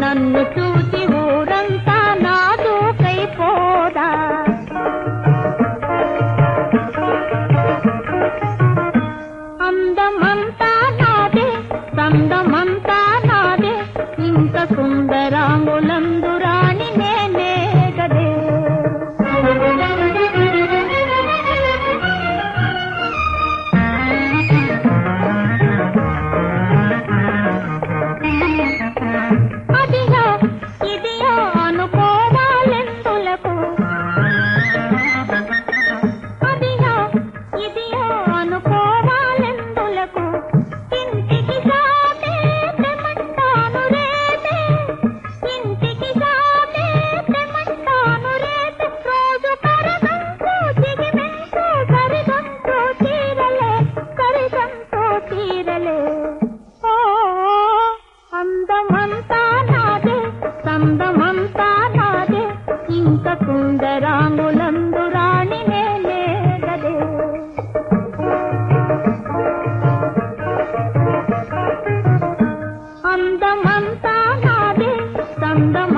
నన్ను సంభ్రమంతా నాదే సంభ్రమంతా నాదే. ఇంక కుందరాములందు రాణి అందమంతా నాదే సందమ